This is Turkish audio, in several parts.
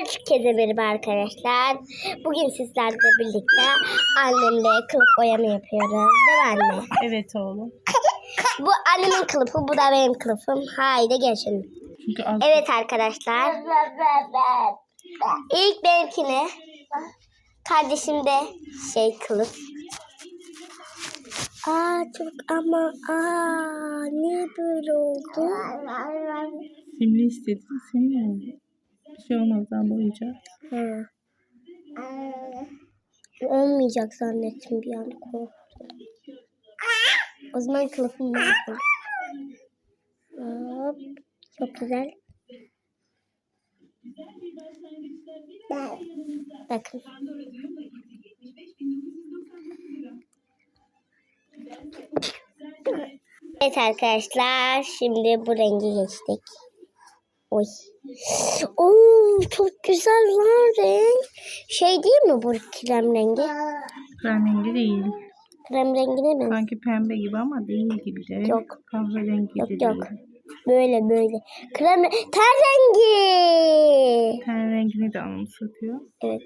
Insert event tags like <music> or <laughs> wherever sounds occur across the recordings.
Herkese merhaba arkadaşlar. Bugün sizlerle birlikte annemle kılıf boyama yapıyoruz. Değil mi anne? Evet oğlum. Bu annemin kılıfı, bu da benim kılıfım. Haydi geçelim. Çünkü az Evet arkadaşlar. İlk benimkine. Kardeşim de şey kılıf. Aa çok ama aa niye böyle oldu? simli istedin simli oldu. Bir şey olmaz daha boyayacağız. Ha. Olmayacak zannettim bir an korktum. O zaman kılıfımı yapalım. Hop. Çok güzel. Bakın. Evet arkadaşlar şimdi bu rengi geçtik. Oy. Oo çok güzel lan renk. Şey değil mi bu krem rengi? Krem rengi değil. Krem rengine mi? Sanki pembe gibi ama değil gibi de. Yok. Kahverengi Yok, de yok. değil. Böyle böyle. Krem ter rengi. Ten rengini de anımsatıyor. Evet.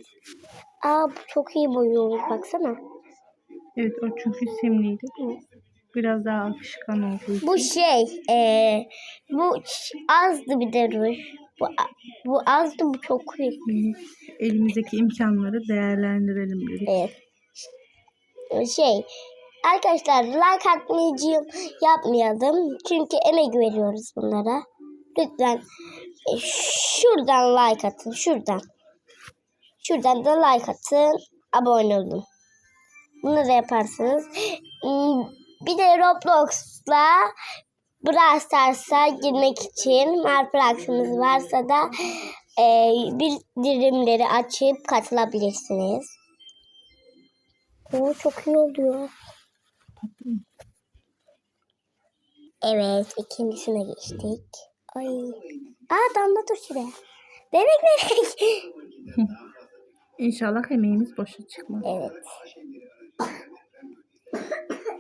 Aa bu çok iyi boyuyor baksana. Evet o çünkü simliydi. Bu biraz daha akışkan olduğu için. Bu şey eee bu azdı bir de ruj. Bu, bu azdı bu çok iyi. Evet, Elimizdeki imkanları değerlendirelim dedik. Evet. Şey arkadaşlar like atmayacağım yapmayalım. Çünkü emek veriyoruz bunlara. Lütfen e, şuradan like atın. Şuradan. Şuradan da like atın. Abone olun. Bunu da yaparsınız. Hmm, Bir de Roblox'la Brawl Stars'a girmek için Marperaksınız varsa da e, bildirimleri açıp katılabilirsiniz. O çok iyi oluyor. Evet, ikincisine geçtik. Ay. Aa damla dur şuraya. Bebek bebek. İnşallah emeğimiz boşa çıkmaz. evet.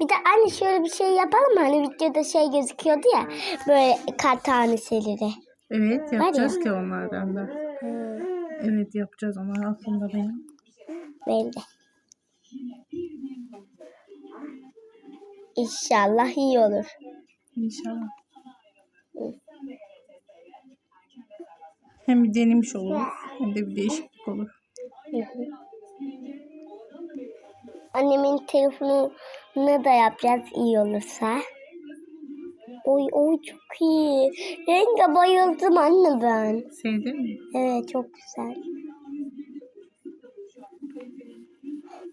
Bir de anne şöyle bir şey yapalım mı? Hani videoda şey gözüküyordu ya. Böyle kart taneleri. Evet ya. yapacağız ki onlardan da. Evet yapacağız onlar aslında benim. Benim de. İnşallah iyi olur. İnşallah. Hem bir denemiş oluruz hem de bir değişiklik olur. Hı hı. Annemin telefonunu da yapacağız iyi olursa. Oy oy çok iyi. Renge bayıldım anne ben. Sevdin mi? Evet çok güzel.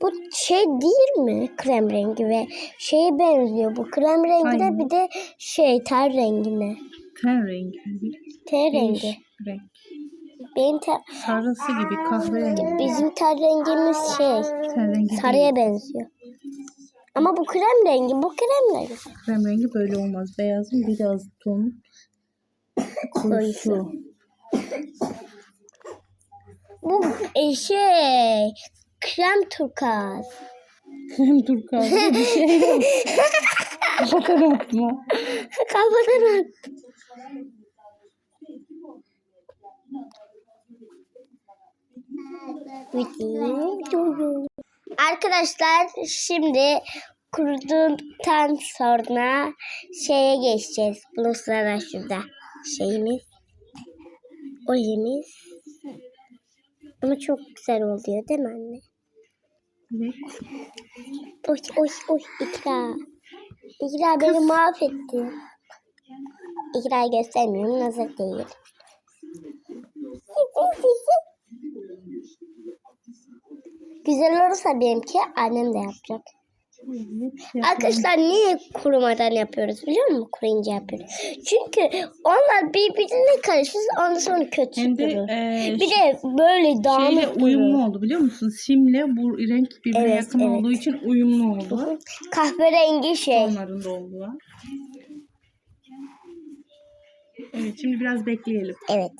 Bu şey değil mi? Krem rengi ve şeye benziyor. Bu krem rengi de bir de şey ter rengine. Ten rengi. Ter rengi. Renk. Benim ter, Sarısı gibi kahverengi. bizim ter rengimiz şey Ten rengi sarıya değil. benziyor. Ama bu krem rengi, bu krem rengi. Krem rengi böyle olmaz. Beyazın biraz ton koyusu. Bu e, şey krem turkaz. Krem turkuaz gibi bir şey yok. Kafadan atma. Kafadan at. Arkadaşlar şimdi kuruduktan sonra şeye geçeceğiz. Bunu sırada şurada şeyimiz. Ojemiz. Ama çok güzel oluyor değil mi anne? Evet. Oy oy oy İkra. İkra beni mahvetti. İkra'yı göstermiyorum. Nazar değil. <laughs> Güzel olursa benimki annem de yapacak. Arkadaşlar niye kurumadan yapıyoruz biliyor musun? Kuruyunca yapıyoruz. Çünkü onlar birbirine karışır ondan sonra kötü Hem de durur. eee, Bir de böyle şeyle dağınık durur. uyumlu oldu biliyor musun? Simle bu renk birbirine Evet, yakın evet. olduğu için uyumlu oldu. Kahverengi şey. Onların da oldu. Evet şimdi biraz bekleyelim. Evet.